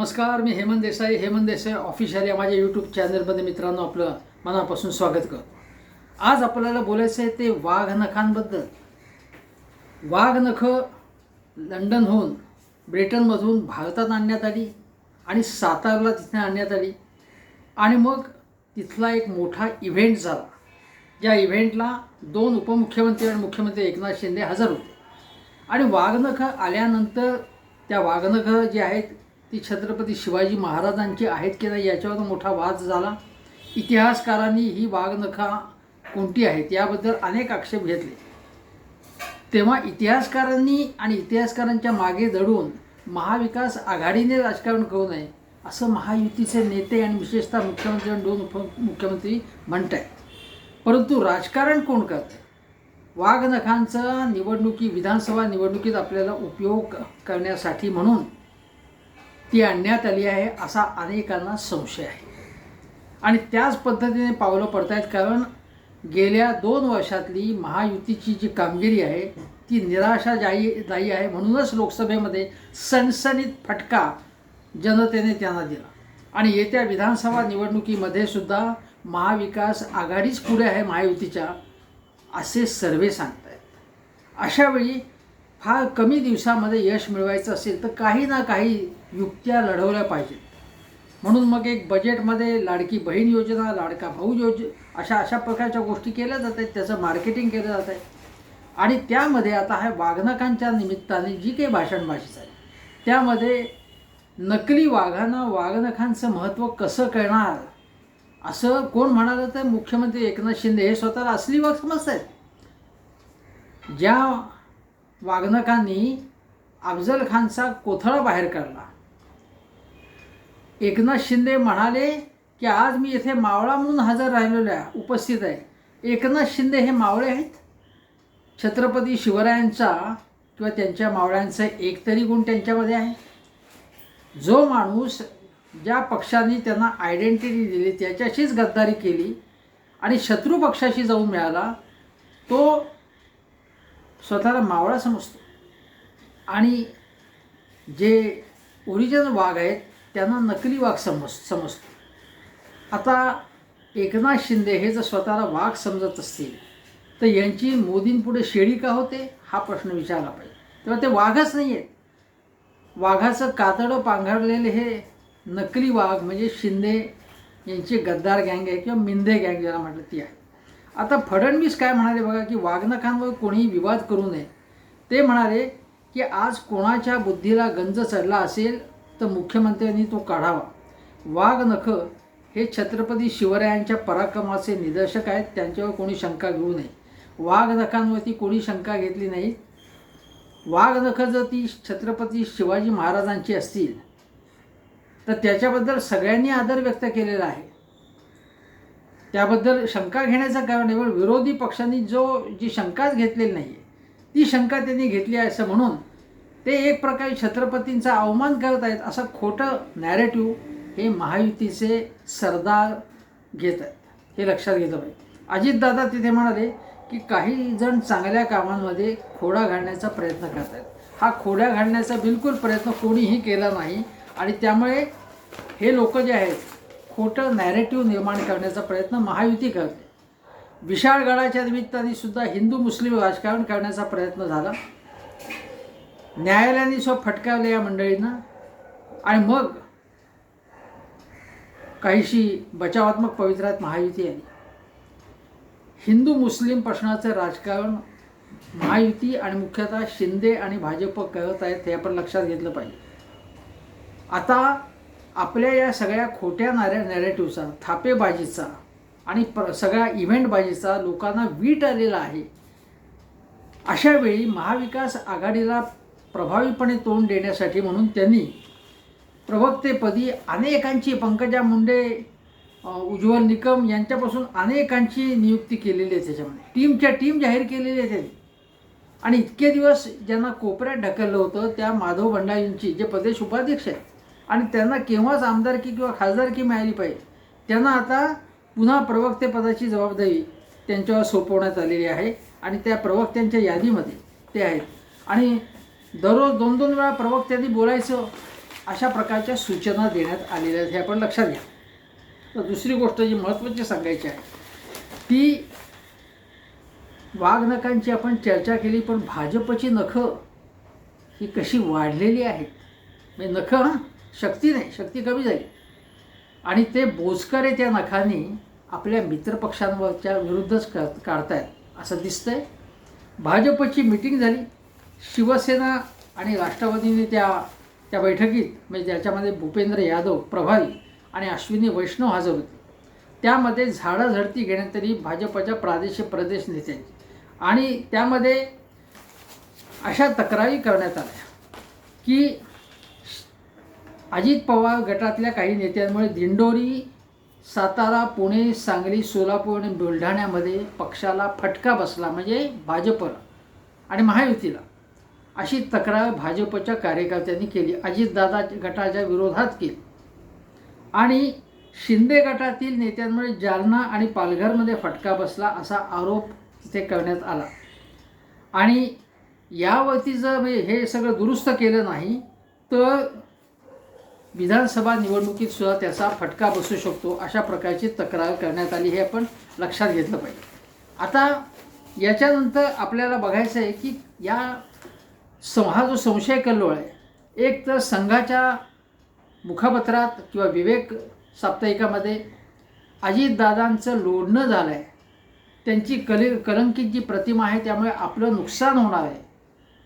नमस्कार मी हेमंत देसाई. हेमंत देसाई ऑफिशियल या माझ्या यूट्यूब चॅनलमध्ये मित्रांनो आपलं मनापासून स्वागत करतो. आज आपल्याला बोलायचं आहे ते वाघनखांबद्दल. वाघनखं लंडनहून ब्रिटनमधून भारतात आणण्यात आली आणि सातारला तिथे आणण्यात आली. आणि मग तिथला एक मोठा इव्हेंट झाला. ज्या इव्हेंटला दोन उपमुख्यमंत्री आणि मुख्यमंत्री एकनाथ शिंदे हजर होते. आणि वाघनखं आल्यानंतर त्या वाघनखं जे आहेत ती छत्रपती शिवाजी महाराजांची आहेत की नाही याच्यावर मोठा वाद झाला. इतिहासकारांनी ही वाघनखा कोणती आहेत याबद्दल अनेक आक्षेप घेतले. तेव्हा इतिहासकारांनी आणि इतिहासकारांच्या मागे दडून महाविकास आघाडीने राजकारण करू नये असं महायुतीचे नेते आणि विशेषतः मुख्यमंत्री आणि दोन उपमुख्यमंत्री म्हणत आहेत परंतु राजकारण कोण करतं? वाघनखांचा निवडणुकी विधानसभा निवडणुकीत आपल्याला उपयोग करण्यासाठी म्हणून ती आणण्यात आली आहे असा अनेकांना संशय आहे. आणि त्याच पद्धतीने पावलं पडत आहेत कारण गेल्या दोन वर्षातली महायुतीची जी कामगिरी आहे ती निराशादायी दायी आहे म्हणूनच लोकसभेमध्ये सणसणीत फटका जनतेने त्यांना दिला. आणि येत्या विधानसभा निवडणुकीमध्ये सुद्धा महाविकास आघाडीच पुढे आहे महायुतीच्या असे सर्वे सांगत आहेत अशावेळी फार कमी दिवसामध्ये यश मिळवायचं असेल तर काही ना काही युक्त्या लढवल्या पाहिजेत म्हणून मग एक बजेटमध्ये लाडकी बहीण योजना लाडका भाऊ योज अशा अशा प्रकारच्या गोष्टी केल्या जात आहेत. त्याचं मार्केटिंग केलं जात आहे. आणि त्यामध्ये आता ह्या वाघनकांच्या निमित्ताने जी काही भाषणबाजी आहे त्यामध्ये नकली वाघांना वाघनखांचं महत्त्व कसं कळणार? असं कोण म्हणालं तर मुख्यमंत्री एकनाथ शिंदे हे स्वतःला असली वाघ समजत आहेत ज्या वाघनकांनी अफजल खानचा कोथळा बाहेर काढला एकनाथ शिंदे म्हणाले की आज मी इथे मावळा म्हणून हजर राहिलेलो आहे उपस्थित आहे. एकनाथ शिंदे हे मावळे आहेत? छत्रपती शिवरायांचा किंवा त्यांच्या मावळ्यांचा एक तरी गुण त्यांच्यामध्ये आहे? जो माणूस ज्या पक्षाने त्यांना आयडेंटिटी दिली त्याच्याशीच गद्दारी केली आणि शत्रू पक्षाशी जाऊन मिळाला तो स्वतःला मावळा समजतो. आणि जे ओरिजिनल वाघ आहेत त्यांना नकली वाघ समज समजतो. आता एकनाथ शिंदे हे जर स्वतःला वाघ समजत असतील तर यांची मोदींपुढे शेळी का होते? हा प्रश्न विचारला पाहिजे. तेव्हा ते वाघच नाही आहेत. वाघाचं कातडं पांघरलेले हे नकली वाघ म्हणजे शिंदे यांची गद्दार गँग आहे किंवा मिंदे गँग ज्याला म्हटलं ती आहे. आता फडणवीस काय म्हणाले बघा की वाघनखांवर कोणीही विवाद करू नये. ते म्हणाले की आज कोणाच्या बुद्धीला गंज चढला असेल तर मुख्यमंत्र्यांनी तो काढावा. वाघ नख हे छत्रपती शिवरायांच्या पराक्रमाचे निदर्शक आहेत त्यांच्यावर कोणी शंका घेऊ नये. वाघ नखांवरती कोणी शंका घेतली नाही? वाघ नख जर ती छत्रपती शिवाजी महाराजांची असतील तर त्याच्याबद्दल सगळ्यांनी आदर व्यक्त केलेला आहे. त्याबद्दल शंका घेण्याचं कारण आहे विरोधी पक्षांनी जो जी शंकाच घेतलेली नाही आहे ती शंका त्यांनी घेतली आहे असं म्हणून ते एक प्रकारे छत्रपतींचा अवमान करत आहेत असं खोटं नॅरेटिव्ह हे महायुतीचे सरदार घेत आहेत. हे लक्षात घेतलं पाहिजे. अजितदादा तिथे म्हणाले की काही जण चांगल्या कामांमध्ये खोडा घालण्याचा प्रयत्न करत आहेत. हा खोड्या घालण्याचा बिलकुल प्रयत्न कोणीही केला नाही आणि त्यामुळे हे लोक जे आहेत खोटं नॅरेटिव्ह निर्माण करण्याचा प्रयत्न महायुती करते विशाळगडाच्या निमित्ताने सुद्धा हिंदू मुस्लिम राजकारण करण्याचा प्रयत्न झाला. न्यायालयाने स्व फटकावले या मंडळीनं. आणि मग काहीशी बचावात्मक पवित्रात महायुती आली हिंदू मुस्लिम प्रश्नाचं राजकारण महायुती आणि मुख्यतः शिंदे आणि भाजप करत आहेत हे आपण लक्षात घेतलं पाहिजे. आता आपल्या या सगळ्या खोट्या नाऱ्या नॅरेटिव्हचा थापेबाजीचा आणि प्र सगळ्या इव्हेंटबाजीचा लोकांना वीट आलेला आहे. अशावेळी महाविकास आघाडीला प्रभावीपणे तोंड देण्यासाठी म्हणून त्यांनी प्रवक्तेपदी अनेकांची पंकजा मुंडे उज्ज्वल निकम यांच्यापासून अनेकांची नियुक्ती केलेली आहे त्याच्यामध्ये. टीमच्या टीम जाहीर केलेली आहे त्यांनी. आणि इतके दिवस ज्यांना कोपऱ्यात ढकललं होतं त्या माधव भंडारींची जे प्रदेश उपाध्यक्ष आहेत आणि त्यांना केव्हाच आमदारकी किंवा खासदारकी मिळाली पाहिजे त्यांना आता पुन्हा प्रवक्तेपदाची जबाबदारी त्यांच्यावर सोपवण्यात आलेली आहे आणि त्या प्रवक्त्यांच्या यादीमध्ये ते आहेत. आणि दररोज दोन दोन वेळा प्रवक्त्यांनी बोलायचं. अशा प्रकारच्या सूचना देण्यात आलेल्या आहेत. हे आपण लक्षात घ्या. तर दुसरी गोष्ट जी महत्त्वाची सांगायची आहे ती वाघनखांची आपण चर्चा केली पण भाजपची नखं ही कशी वाढलेली आहेत? म्हणजे नखं हां? शक्ती नाही. शक्ती कमी झाली. आणि ते बोचकरे त्या नखांनी आपल्या मित्रपक्षांवरच्या विरुद्धच क काढतायत. असं दिसतंय. भाजपची मिटिंग झाली. शिवसेना आणि राष्ट्रवादीने त्या त्या बैठकीत म्हणजे ज्याच्यामध्ये भूपेंद्र यादव प्रभारी आणि अश्विनी वैष्णव हजर होते. त्यामध्ये झाडाझडती घेण्यात आली भाजपच्या प्रादेशिक प्रदेश नेत्यांची. आणि त्यामध्ये अशा तक्रारी करण्यात आल्या की अजित पवार गटातल्या काही नेत्यांमुळे दिंडोरी सातारा पुणे सांगली सोलापूर आणि बुलढाण्यामध्ये पक्षाला फटका बसला म्हणजे भाजपला आणि महायुतीला. अशी तक्रार भाजपच्या कार्यकर्त्यांनी केली. अजितदादा गटाच्या विरोधात केली. आणि शिंदे गटातील नेत्यांमुळे जालना आणि पालघरमध्ये फटका बसला असा आरोप तिथे करण्यात आला. आणि यावरती जर हे सगळं दुरुस्त केलं नाही तर विधानसभा निवडणुकीत सुद्धा त्याचा फटका बसू शकतो अशा प्रकारची तक्रार करण्यात आली हे आपण लक्षात घेतलं पाहिजे. आता याच्यानंतर आपल्याला बघायचं आहे की या सं हा जो संशय कल्लोळ आहे एक तर संघाच्या मुखपत्रात किंवा विवेक साप्ताहिकामध्ये अजितदादांचं लोडणं झालं आहे त्यांची कले कलंकित जी प्रतिमा आहे त्यामुळे आपलं नुकसान होणार आहे.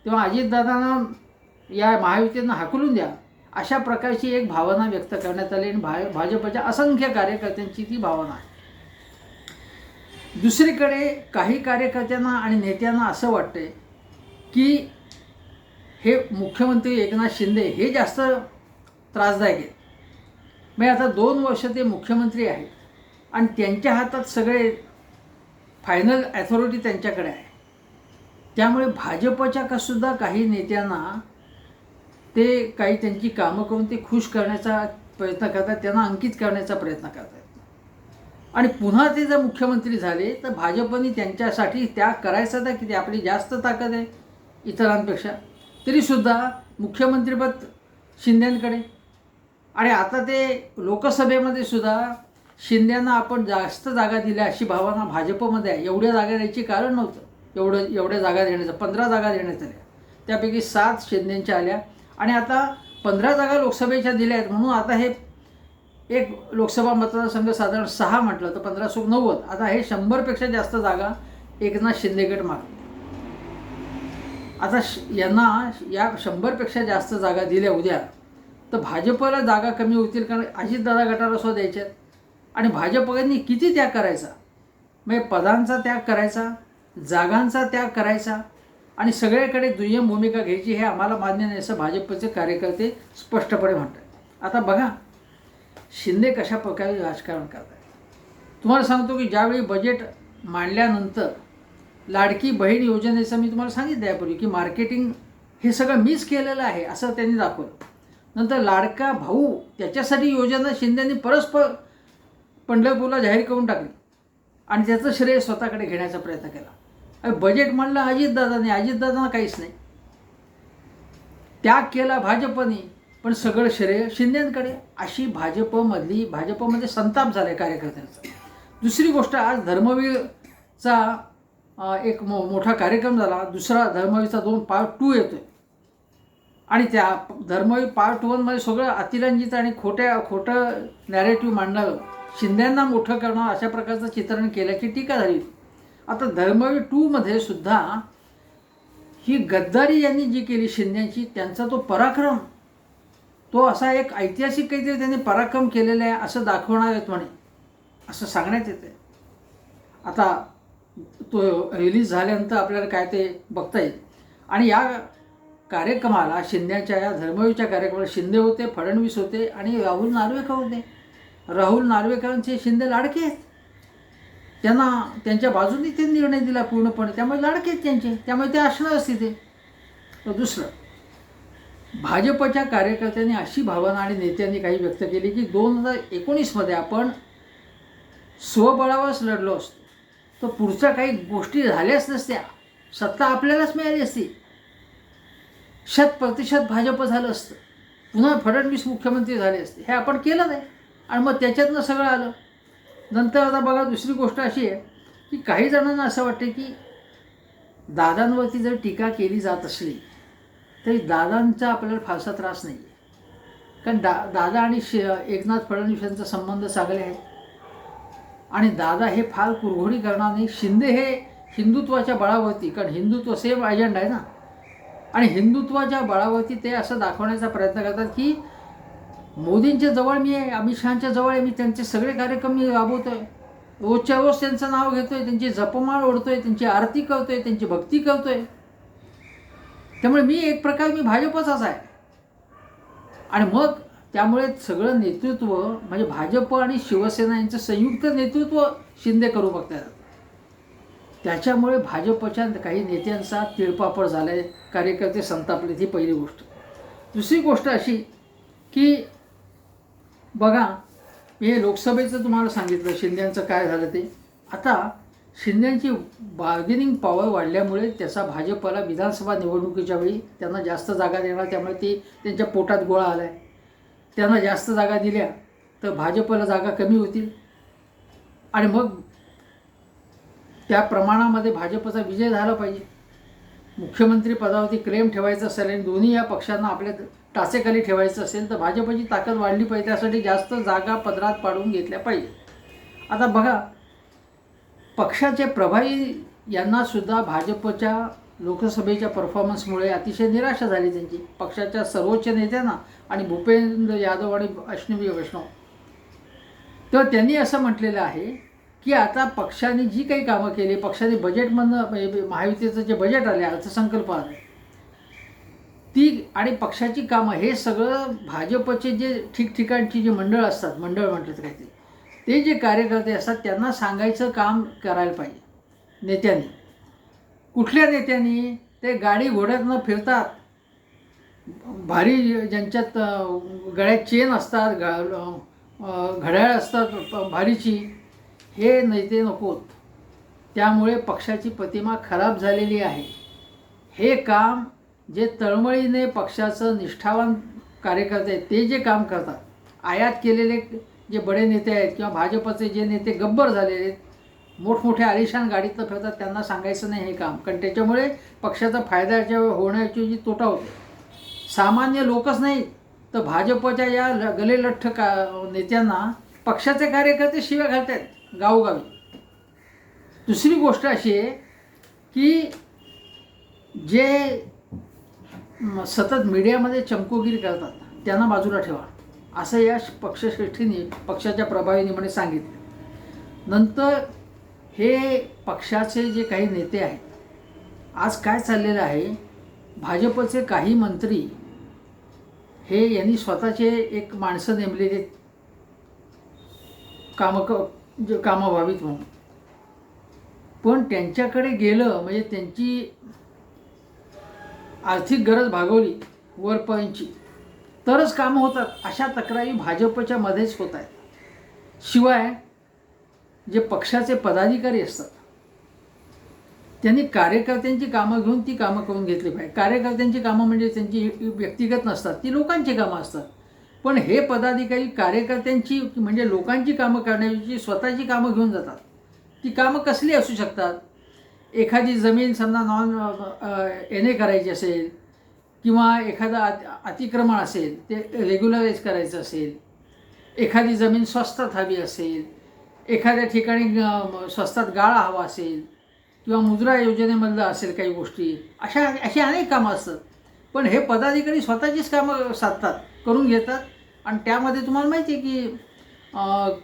तेव्हा अजितदादांना या महायुतींना हाकलून द्या अशा प्रकारची एक भावना व्यक्त करण्यात आली आणि भा भाजपच्या असंख्य कार्यकर्त्यांची ती भावना आहे. दुसरीकडे काही कार्यकर्त्यांना आणि नेत्यांना असं वाटतंय की हे मुख्यमंत्री एकनाथ शिंदे हे जास्त त्रासदायक आहेत. म्हणजे आता दोन वर्ष ते मुख्यमंत्री आहेत. आणि त्यांच्या हातात सगळे फायनल ॲथॉरिटी त्यांच्याकडे आहे. त्यामुळे भाजपच्या का सुद्धा काही नेत्यांना ते काही त्यांची कामं करून ते खुश करण्याचा प्रयत्न करतात त्यांना अंकित करण्याचा प्रयत्न करतात. आणि पुन्हा ते जर मुख्यमंत्री झाले तर भाजपने त्यांच्यासाठी त्याग करायचा तर किती आपली जास्त ताकद आहे इतरांपेक्षा? तरीसुद्धा मुख्यमंत्रीपद शिंद्यांकडे आणि आता ते लोकसभेमध्ये सुद्धा शिंद्यांना आपण जास्त जागा दिल्या अशी भावना भाजपमध्ये आहे. एवढ्या जागा द्यायची कारण नव्हतं. एवढं एवढ्या जागा देण्याचं पंधरा जागा देण्यात आल्या. त्यापैकी सात शिंद्यांच्या आल्या. आणि आता पंधरा जागा लोकसभेच्या दिल्या आहेत म्हणून आता हे एक लोकसभा मतदारसंघ साधारण सहा म्हटलं तर पंधरा सुख नव्वद. आता हे शंभरपेक्षा जास्त जागा एकनाथ शिंदेगड माग आता श यांना या शंभरपेक्षा जास्त जागा दिल्या उद्या तर भाजपला जागा कमी होतील कारण अजितदादा गटाला सुद्धा द्यायच्यात. आणि भाजपने किती त्याग करायचा? म्हणजे पदांचा त्याग करायचा जागांचा त्याग करायचा आणि सगळ्याकडे दुय्यम भूमिका घ्यायची हे आम्हाला मान्य नाही असं भाजपचे कार्यकर्ते स्पष्टपणे म्हणतात. आता बघा शिंदे कशा प्रकारे राजकारण करतात तुम्हाला सांगतो की ज्यावेळी बजेट मांडल्यानंतर लाडकी बहीण योजनेचं मी तुम्हाला सांगितलं यापूर्वी की मार्केटिंग हे सगळं मीच केलेलं आहे असं त्यांनी दाखवलं. नंतर लाडका भाऊ त्याच्यासाठी योजना शिंदेंनी परस्पर पंढरपूरला जाहीर करून टाकली. आणि त्याचं श्रेय स्वतःकडे घेण्याचा प्रयत्न केला. बजेट म्हणलं अजितदादाने अजितदादांना काहीच नाही. त्याग केला भाजपने पण सगळं श्रेय शिंदेकडे. अशी भाजपमधली भाजपमध्ये संताप झाला आहे कार्यकर्त्यांचा. दुसरी गोष्ट आज धर्मवीरचा एक मो मोठा कार्यक्रम झाला. दुसरा धर्मवीचा दोन पार्ट टू येतो आहे आणि त्या धर्मवी पार्ट वनमध्ये सगळं अतिरंजित आणि खोट्या खोटं नॅरेटिव्ह मांडणारं शिंद्यांना मोठं करणं अशा प्रकारचं चित्रण केल्याची टीका झाली. आता धर्मवी टूमध्ये सुद्धा ही गद्दारी यांनी जी केली शिंद्यांची त्यांचा तो पराक्रम तो असा एक ऐतिहासिक काहीतरी त्यांनी पराक्रम केलेला आहे असं दाखवणार आहेत म्हणे. असं सांगण्यात येते आता तो रिलीज झाल्यानंतर आपल्याला काय ते बघता येईल. आणि या कार्यक्रमाला शिंद्याच्या या धर्मवीरच्या कार्यक्रमाला शिंदे होते फडणवीस होते आणि राहुल नार्वेकर होते. राहुल नार्वेकरांचे शिंदे लाडके आहेत. त्यांना त्यांच्या बाजूने ते निर्णय दिला पूर्णपणे. त्यामुळे लाडके आहेत त्यांचे. त्यामुळे ते असणारच तिथे तर दुसरं भाजपच्या कार्यकर्त्यांनी अशी भावना आणि नेत्यांनी काही व्यक्त केली की दोन हजार एकोणीसमध्ये आपण स्वबळावरच लढलो असतो. तर पुढच्या काही गोष्टी झाल्याच नसत्या. सत्ता आपल्यालाच मिळाली असती. शत प्रतिशत भाजप झालं असतं. पुन्हा फडणवीस मुख्यमंत्री झाले असते. हे आपण केलं नाही. आणि मग त्याच्यातनं सगळं आलं. नंतर आता बघा दुसरी गोष्ट अशी आहे की काही जणांना असं वाटते की दादांवरती जर टीका केली जात असली तरी दादांचा आपल्याला फारसा त्रास नाही आहे कारण दा दादा आणि शे एकनाथ फडणवीस यांचा संबंध चांगले आहे आणि दादा हे फार कुरघोडी करणार नाही. शिंदे हे हिंदुत्वाच्या बळावरती कारण हिंदुत्व सेम अजेंडा आहे ना. आणि हिंदुत्वाच्या बळावरती ते असं दाखवण्याचा प्रयत्न करतात की मोदींच्या जवळ मी आहे अमित शहाच्या जवळ आहे मी त्यांचे सगळे कार्यक्रम मी राबवतो आहे रोजच्या रोज त्यांचं नाव घेतोय त्यांची जपमाळ ओढतोय त्यांची आरती करतोय त्यांची भक्ती करतोय. त्यामुळे मी एक प्रकार मी भाजपचाच आहे. आणि मग त्यामुळे सगळं नेतृत्व म्हणजे भाजप आणि शिवसेना यांचं संयुक्त नेतृत्व शिंदे करू बघतात त्याच्यामुळे भाजपच्या काही नेत्यांचा तिळपापड झाला आहे कार्यकर्ते संतापले ही पहिली गोष्ट. दुसरी गोष्ट अशी की बघा मी हे लोकसभेचं तुम्हाला सांगितलं शिंद्यांचं काय झालं ते. आता शिंद्यांची बार्गेनिंग पॉवर वाढल्यामुळे त्याचा भाजपला विधानसभा निवडणुकीच्या वेळी त्यांना जास्त जागा देणार त्यामुळे ती त्यांच्या पोटात गोळा आला आहे त्यांना जास्त जागा दिल्या तर भाजपला जागा कमी होतील आणि मग त्या प्रमाणामध्ये भाजपचा विजय झाला पाहिजे. मुख्यमंत्री पदावरती क्लेम ठेवायचा असेल आणि दोन्ही या पक्षांना आपल्या टाचेखाली ठेवायचं असेल तर भाजपची ताकद वाढली पाहिजे. त्यासाठी जास्त जागा पदरात पाडून घेतल्या पाहिजे. आता बघा पक्षाचे प्रभारी यांना सुद्धा भाजपच्या लोकसभेच्या परफॉर्मन्समुळे अतिशय निराशा झाली त्यांची. पक्षाच्या सर्वोच्च नेत्यांना आणि भूपेंद्र यादव आणि अश्विनी वैष्णव. तर त्यांनी असं म्हटलेलं आहे की आता पक्षाने जी काही कामं केली पक्षाने बजेटमधनं म्हणजे महायुतीचं जे बजेट आले अर्थसंकल्प आले ती आणि पक्षाची कामं हे सगळं भाजपचे जे ठिकठिकाणची जे मंडळ असतात मंडळ म्हटलं तर ते ते जे कार्यकर्ते असतात त्यांना सांगायचं काम करायला पाहिजे नेत्यांनी. कुठल्या नेत्यांनी ते गाडी घोड्यातनं फिरतात? भारी ज्यांच्यात गळ्यात चेन असतात गा घड्याळ असतात प- भारीची हे नेते नकोत. त्यामुळे पक्षाची प्रतिमा खराब झालेली आहे. हे काम जे तळमळीने पक्षाचं निष्ठावान कार्यकर्ते आहेत ते जे काम करतात आयात केलेले जे बडे नेते आहेत किंवा भाजपचे जे नेते गब्बर झालेले आहेत मोठमोठ्या आलिशान गाडीतनं फिरतात त्यांना सांगायचं नाही हे काम. कारण त्याच्यामुळे पक्षाचा फायद्याच्या होण्याची जी तोटा होते. सामान्य लोकच नाही तर भाजपच्या या ल- गलेलठ्ठ का नेत्यांना पक्षाचे कार्यकर्ते शिव्या घालतात गावोगावी. दुसरी गोष्ट अशी आहे की जे सतत मीडियामध्ये चमकोगिरी करतात त्यांना बाजूला ठेवा. असं या पक्षश्रेष्ठींनी पक्षाच्या प्रभावीने म्हणे सांगितलं. नंतर हे पक्षाचे जे काही नेते आहेत आज काय चाललेलं आहे? भाजपचे काही मंत्री हे यांनी स्वतःचे एक माणसं नेमलेले कामं क जे कामं व्हावीत म्हणून. पण त्यांच्याकडे गेलं म्हणजे त्यांची आर्थिक गरज भागवली वरपर्यंतची. तरच कामं होतात अशा तक्रारी भाजपच्या मध्येच होत आहेत. शिवाय जे पक्षाचे पदाधिकारी असतात. त्यांनी कार्यकर्त्यांची कामं घेऊन ती कामं करून घेतली पाहिजे. कार्यकर्त्यांची कामं म्हणजे त्यांची व्यक्तिगत नसतात ती लोकांची कामं असतात. पण हे पदाधिकारी कार्यकर्त्यांची म्हणजे लोकांची कामं करण्याची स्वतःची कामं घेऊन जातात. ती कामं कसली असू शकतात? एखादी जमीन समजा नॉन एन ए करायची असेल किंवा एखादं अतिक्रमण असेल ते रेग्युलराईज करायचं असेल. एखादी जमीन स्वस्तात हवी असेल एखाद्या ठिकाणी स्वस्तात गाळा हवा असेल किंवा मुद्रा योजनेमधलं असेल काही गोष्टी अशा अशी अनेक कामं असतात. पण हे पदाधिकारी स्वतःचीच कामं साधतात करून घेतात. आणि त्यामध्ये तुम्हाला माहिती आहे की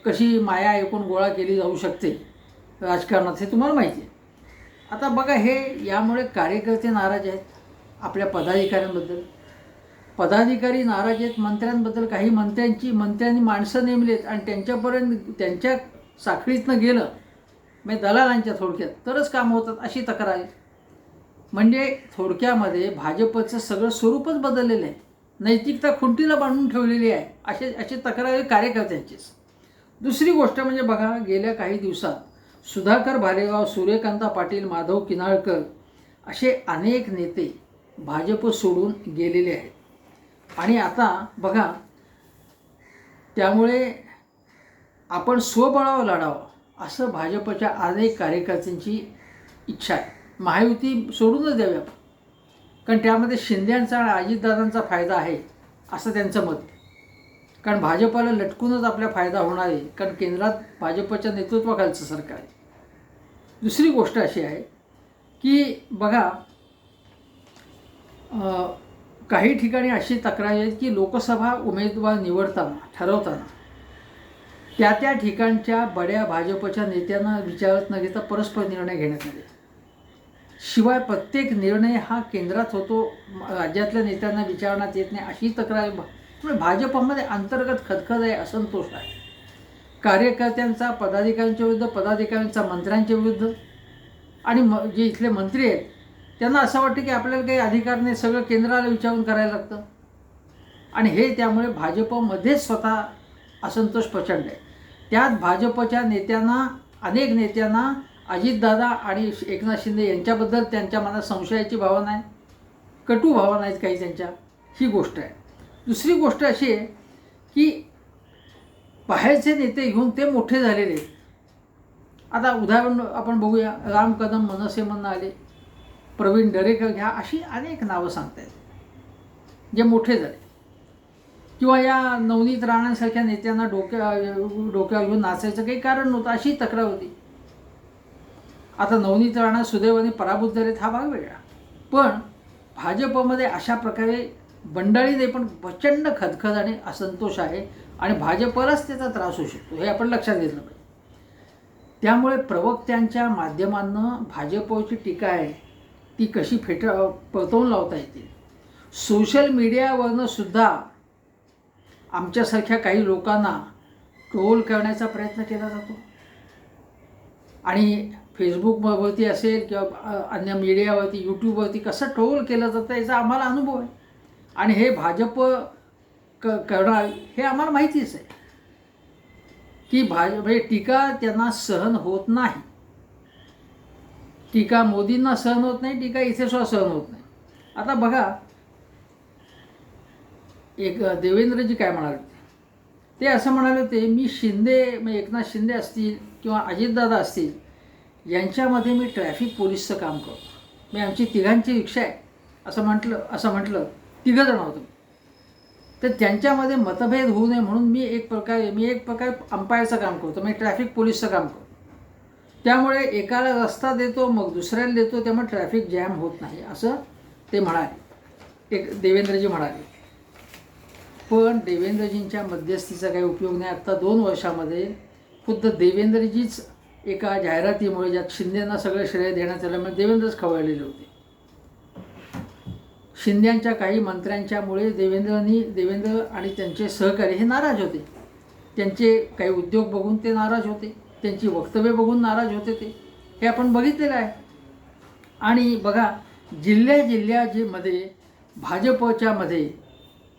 कशी माया एकूण गोळा केली जाऊ शकते राजकारणात हे तुम्हाला माहिती आहे. आता बघा हे यामुळे कार्यकर्ते नाराज आहेत आपल्या पदाधिकाऱ्यांबद्दल. पदाधिकारी नाराज आहेत मंत्र्यांबद्दल काही मंत्र्यांची मंत्र्यांनी माणसं नेमलेत आणि त्यांच्यापर्यंत त्यांच्या साखळीतनं गेलं म्हणजे दलालांच्या थोडक्यात तरच कामं होतात अशी तक्रार आहे. म्हणजे थोडक्यामध्ये भाजपचं सगळं स्वरूपच बदललेलं आहे. नैतिकता खुंटीला बांधून ठेवलेली आहे असे अशी तक्रार कार्यकर्त्यांचीच. दुसरी गोष्ट म्हणजे बघा गेल्या काही दिवसात सुधाकर भालेगाव सूर्यकांता पाटील माधव किनाळकर असे अनेक नेते भाजप सोडून गेलेले आहेत. आणि आता बघा त्यामुळे आपण स्वबळावर लढावं असं भाजपच्या अनेक कार्यकर्त्यांची इच्छा आहे. महायुती सोडूनच द्यावी आपण. कारण त्यामध्ये शिंद्यांचा आणि अजितदादांचा फायदा आहे असं त्यांचं मत कारण भाजपाला लटकूनच आपला फायदा होणार आहे कारण केंद्रात भाजपच्या नेतृत्वाखालचं सरकार आहे. दुसरी गोष्ट अशी आहे की बघा काही ठिकाणी अशी तक्रार आहेत की लोकसभा उमेदवार निवडताना ठरवताना त्या त्या ठिकाणच्या बड्या भाजपच्या नेत्यांना विचारत न घेता परस्पर निर्णय घेण्यात आले शिवाय प्रत्येक निर्णय हा केंद्रात होतो राज्यातल्या नेत्यांना विचारण्यात येत नाही अशी तक्रार आहे. भाजपमध्ये अंतर्गत खदखद आहे असंतोष आहे. कार्यकर्त्यांचा पदाधिकाऱ्यांच्या विरुद्ध पदाधिकाऱ्यांचा मंत्र्यांच्या विरुद्ध आणि म जे इथले मंत्री आहेत त्यांना असं वाटतं की आपल्याला काही अधिकार नाही सगळं केंद्राला विचारून करायला लागतं. आणि हे त्यामुळे भाजपमध्येच स्वतः असंतोष प्रचंड आहे. त्यात भाजपच्या नेत्यांना अनेक नेत्यांना अजितदादा आणि एकनाथ शिंदे यांच्याबद्दल त्यांच्या मनात संशयाची भावना आहे. कटू भावना आहेत काही त्यांच्या. ही गोष्ट आहे. दुसरी गोष्ट अशी आहे की बाहेरचे नेते घेऊन ते मोठे झालेले आहेत. आता उदाहरण आपण बघूया. राम कदम मनसेमधनं आले. प्रवीण दरेकर घ्या अशी अनेक नावं सांगता येत जे मोठे झाले. किंवा या नवनीत राणांसारख्या नेत्यांना डोक्या डोक्यावर घेऊन नाचायचं काही कारण नव्हतं अशी तक्रार होती. आता नवनीत राणा सुदैवाने पराभूत झालेत हा भाग वेगळा. पण भाजपमध्ये अशा प्रकारे बंडाळीने पण प्रचंड खदखद आणि असंतोष आहे आणि भाजपलाच त्याचा त्रास होऊ शकतो हे आपण लक्षात घेतलं पाहिजे. त्यामुळे प्रवक्त्यांच्या माध्यमांनं भाजपची टीका आहे ती कशी फेट परतवून लावता येते सोशल मीडियावरनं सुद्धा आमच्यासारख्या काही लोकांना ट्रोल करण्याचा प्रयत्न केला जातो. आणि फेसबुकवरती असेल किंवा अन्य मीडियावरती यूट्यूबवरती कसं ट्रोल केलं जातं याचा आम्हाला अनुभव आहे. आणि हे भाजप क करणार हे आम्हाला माहितीच आहे. की भाज म्हणजे टीका त्यांना सहन होत नाही. टीका मोदींना सहन होत नाही टीका इथे सुद्धा सहन होत नाही. आता बघा एक देवेंद्रजी काय म्हणाले? ते असं म्हणाले होते मी शिंदे म्हणजे एकनाथ शिंदे असतील किंवा अजितदादा असतील यांच्यामध्ये मी ट्रॅफिक पोलीसचं काम करतो. मी आमची तिघांची रिक्षा आहे. असं म्हटलं असं म्हटलं तिघं जण होतो. तर त्यांच्यामध्ये मतभेद होऊ नये म्हणून मी एक प्रकारे मी एक प्रकारे अंपायरचं काम करतो मी ट्रॅफिक पोलीसचं काम करतो. त्यामुळे एकाला रस्ता देतो मग दुसऱ्याला देतो त्यामुळे ट्रॅफिक जॅम होत नाही असं ते म्हणाले. एक देवेंद्रजी म्हणाले. पण देवेंद्रजींच्या मध्यस्थीचा काही उपयोग नाही. आत्ता दोन वर्षामध्ये खुद्द देवेंद्रजीच एका जाहिरातीमुळे ज्यात शिंदेंना सगळं श्रेय देण्यात आल्यामुळे म्हणजे देवेंद्रच खवळलेले होते. शिंद्यांच्या काही मंत्र्यांच्यामुळे देवेंद्रनी देवेंद्र आणि त्यांचे सहकारी हे नाराज होते. त्यांचे काही उद्योग बघून ते नाराज होते. त्यांची वक्तव्य बघून नाराज होते ते. हे आपण बघितलेलं आहे. आणि बघा जिल्ह्या जिल्ह्या जे मध्ये भाजपच्यामध्ये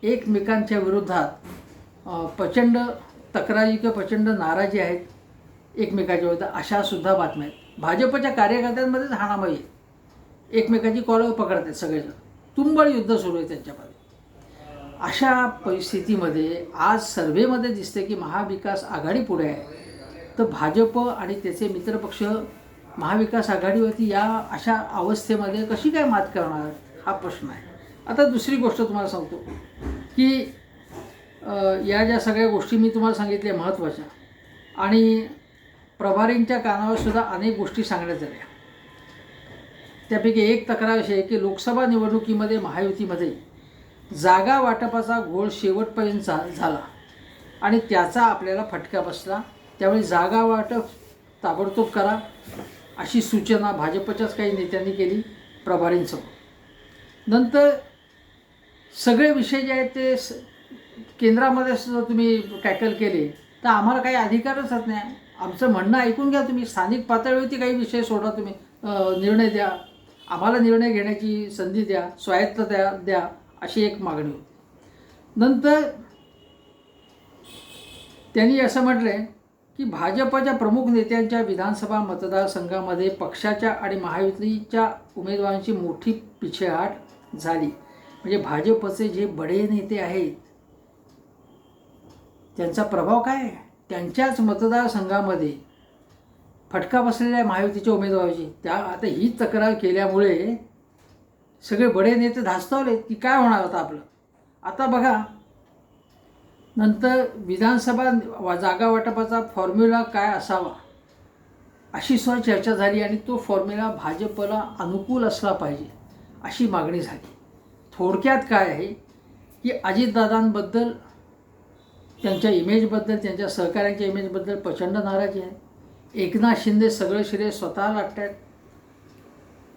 एकमेकांच्या विरोधात प्रचंड तक्रारी किंवा प्रचंड नाराजी आहेत एकमेकाच्या विरोधात अशा सुद्धा बातम्या आहेत. भाजपच्या कार्यकर्त्यांमध्येच हाणामाई आहे. एकमेकाची पकडत पकडतात सगळेजण. तुंबळ युद्ध सुरू आहे त्यांच्यामध्ये. अशा परिस्थितीमध्ये आज सर्व्हेमध्ये दिसते की महाविकास आघाडी पुढे आहे. तर भाजप आणि त्याचे मित्रपक्ष महाविकास आघाडीवरती या अशा अवस्थेमध्ये कशी काय मात करणार हा प्रश्न आहे. आता दुसरी गोष्ट तुम्हाला सांगतो की या ज्या सगळ्या गोष्टी मी तुम्हाला सांगितल्या महत्त्वाच्या आणि प्रभारींच्या कानावरसुद्धा अनेक गोष्टी सांगण्यात आल्या. त्यापैकी एक तक्रार अशी आहे की लोकसभा निवडणुकीमध्ये महायुतीमध्ये जागा वाटपाचा घोळ शेवटपर्यंत झा झाला आणि त्याचा आपल्याला फटका बसला. त्यामुळे जागा वाटप ताबडतोब करा अशी सूचना भाजपच्याच काही नेत्यांनी केली प्रभारींसमोर. नंतर सगळे विषय जे आहेत ते स केंद्रामध्ये जर तुम्ही टॅकल केले तर आम्हाला काही अधिकारच राहत नाही. आमचं म्हणणं ऐकून घ्या तुम्ही. स्थानिक पातळीवरती काही विषय सोडा तुम्ही. निर्णय द्या. आम्हाला निर्णय घेण्याची संधी द्या. स्वायत्त द्या द्या अशी एक मागणी होती. नंतर त्यांनी असं म्हटलं आहे की भाजपच्या प्रमुख नेत्यांच्या विधानसभा मतदारसंघामध्ये पक्षाच्या आणि महायुतीच्या उमेदवारांची मोठी पिछेहाट झाली. म्हणजे भाजपचे जे बडे नेते आहेत त्यांचा प्रभाव काय? त्यांच्याच मतदारसंघामध्ये फटका बसलेल्या महायुतीच्या उमेदवाराची. त्या आता ही तक्रार केल्यामुळे सगळे बडे नेते धास्तावले की काय होणार आता आपलं? आता बघा नंतर विधानसभा वा- जागा वाटपाचा फॉर्म्युला काय असावा? अशी सुद्धा चर्चा झाली आणि तो फॉर्म्युला भाजपला अनुकूल असला पाहिजे अशी मागणी झाली. थोडक्यात काय आहे की अजितदादांबद्दल त्यांच्या इमेजबद्दल त्यांच्या सहकाऱ्यांच्या इमेजबद्दल प्रचंड नाराजी आहे. एकनाथ शिंदे सगळं श्रेय स्वतः लाटतात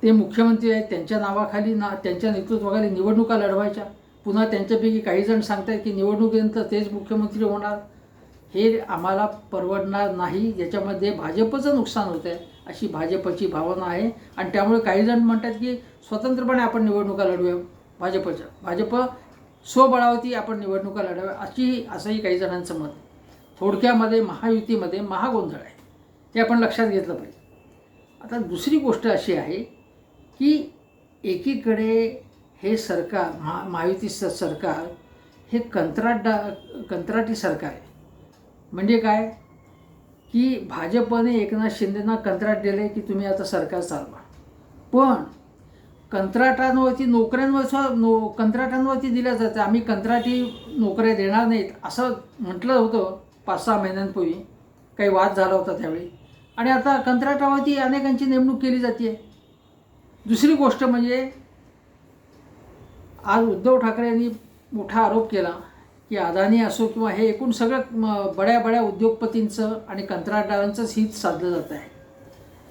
ते मुख्यमंत्री आहेत त्यांच्या नावाखाली ना त्यांच्या नेतृत्वाखाली निवडणुका लढवायच्या. पुन्हा त्यांच्यापैकी काही जण सांगतात की निवडणुकीनंतर तेच मुख्यमंत्री होणार. हे आम्हाला परवडणार नाही. याच्यामध्ये भाजपचं नुकसान होतं आहे अशी भाजपची भावना आहे. आणि त्यामुळे काही जण म्हणतात की स्वतंत्रपणे आपण निवडणुका लढूया भाजपच्या. भाजप स्वबळावती आपण निवडणुका लढाव्या अशी असंही काही जणांचं मत. थोडक्यामध्ये महायुतीमध्ये महागोंधळ आहे. ते आपण लक्षात घेतलं पाहिजे. आता दुसरी गोष्ट अशी आहे की एकीकडे हे सरकार महा महायुतीचं सरकार हे कंत्राटा कंत्राटी सरकार आहे. म्हणजे काय? की भाजपने एकनाथ शिंदेना कंत्राट दिले की तुम्ही आता सरकार चालवा. पण कंत्राटांवरती नोकऱ्यांवर सुद्धा नो कंत्राटांवरती दिल्या जातं आम्ही कंत्राटी नोकऱ्या देणार नाहीत. असं म्हटलं होतं पाच सहा महिन्यांपूर्वी. काही वाद झाला होता त्यावेळी. आणि आता कंत्राटावरती अनेकांची नेमणूक केली जाते. दुसरी गोष्ट म्हणजे आज उद्धव ठाकरे यांनी मोठा आरोप केला की अदानी असो किंवा हे एकूण सगळं म, बड्या बड्या उद्योगपतींचं आणि कंत्राटदारांचंच हित साधलं जात आहे.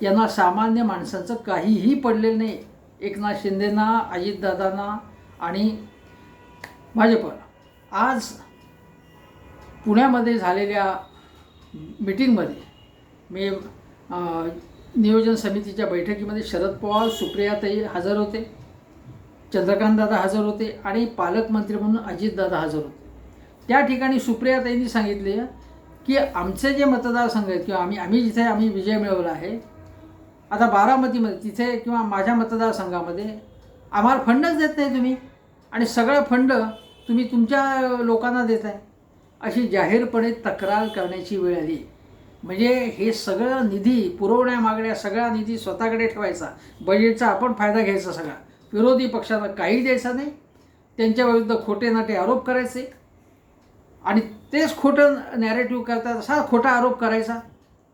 यांना सामान्य माणसांचं काहीही पडलेलं नाही. एकनाथ शिंदेना अजितदादांना आणि भाजपला आज पुण्यामध्ये झालेल्या मिटिंगमध्ये मी नियोजन समितीच्या बैठकीमध्ये शरद पवार सुप्रियाताई हजर होते चंद्रकांतदादा हजर होते आणि पालकमंत्री म्हणून अजितदादा हजर होते. त्या ठिकाणी सुप्रियाताईंनी सांगितले की आमचे जे मतदारसंघ आहेत किंवा आम्ही आम्ही जिथे आम्ही विजय मिळवला आहे आता बारामतीमध्ये तिथे किंवा माझ्या मतदारसंघामध्ये आम्हाला फंडच देत नाही तुम्ही. आणि सगळं फंड तुम्ही तुमच्या लोकांना देत आहे अशी जाहीरपणे तक्रार करण्याची वेळ आली. म्हणजे हे सगळं निधी पुरवण्यामागण्या सगळा निधी स्वतःकडे ठेवायचा. बजेटचा आपण फायदा घ्यायचा सगळा. विरोधी पक्षाला काही द्यायचा नाही. त्यांच्याविरुद्ध खोटे नाटे आरोप करायचे. आणि तेच खोटं नॅरेटिव्ह करतात असा खोटा आरोप करायचा.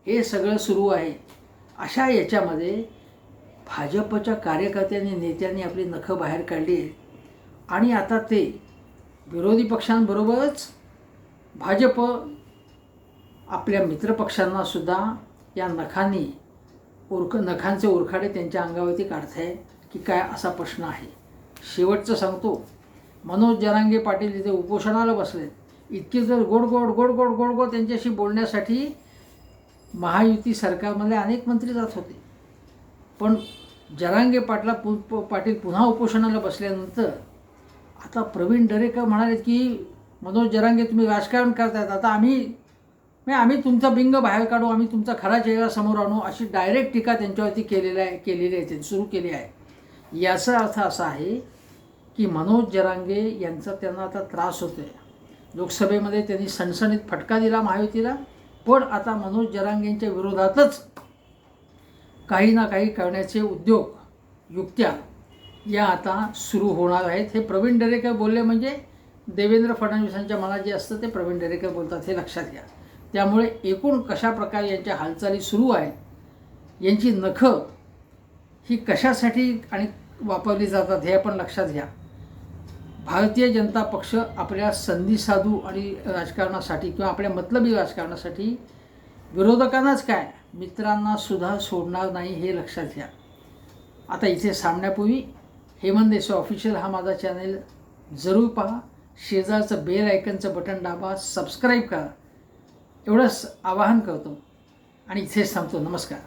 हे सगळं सुरू आहे. अशा याच्यामध्ये भाजपच्या कार्यकर्त्यांनी नेत्यांनी आपली नखं बाहेर काढली. आहेत आणि आता ते विरोधी पक्षांबरोबरच भाजप आपल्या मित्रपक्षांना सुद्धा या नखांनी उरख नखांचे उरखाडे त्यांच्या अंगावरती काढताय की काय असा प्रश्न आहे. शेवटचं सांगतो मनोज जरांगे पाटील इथे उपोषणाला बसले इतके जर गोड गोड गोड गोड गोड गोड त्यांच्याशी बोलण्यासाठी महायुती सरकारमध्ये अनेक मंत्री जात होते. पण जरांगे पाटला पु प- पाटील पुन्हा उपोषणाला बसल्यानंतर आता प्रवीण दरेकर म्हणाले की मनोज जरांगे तुम्ही राजकारण करतायत. आता आम्ही म्हणजे आम्ही तुमचा बिंग बाहेर काढू आम्ही तुमचा खरा चेहरा समोर आणू अशी डायरेक्ट टीका त्यांच्यावरती केलेली आहे केलेली आहे त्यांनी सुरू केली आहे. याचा अर्थ असा आहे की मनोज जरांगे यांचा त्यांना आता त्रास होतो आहे लोकसभेमध्ये त्यांनी सणसणीत फटका दिला महायुतीला. पण आता मनोज जरांगेंच्या विरोधातच काही ना काही करण्याचे उद्योग युक्त्या या आता सुरू होणार आहेत. हे प्रवीण दरेकर बोलले म्हणजे देवेंद्र फडणवीसांच्या मनात जे असतं ते प्रवीण दरेकर बोलतात हे लक्षात घ्या. त्यामुळे एकूण कशा प्रकारे यांच्या हालचाली सुरू आहेत यांची नखं ही कशासाठी आणि वापरली जातात हे आपण लक्षात घ्या. भारतीय जनता पक्ष आपल्या संधिसाधू आणि राजकारणासाठी किंवा आपल्या मतलबी राजकारणासाठी विरोधकांनाच काय? मित्रांना सुद्धा सोडणार नाही हे लक्षात घ्या. आता इथे सामन्यापूर्वी हेमंत देसाई ऑफिशियल हा माझा चॅनेल जरूर पहा. शेजारचं बेल आयकनचं बटन दाबा सबस्क्राईब करा. एवढंच आवाहन करतो. आणि इथेच थांबतो. नमस्कार.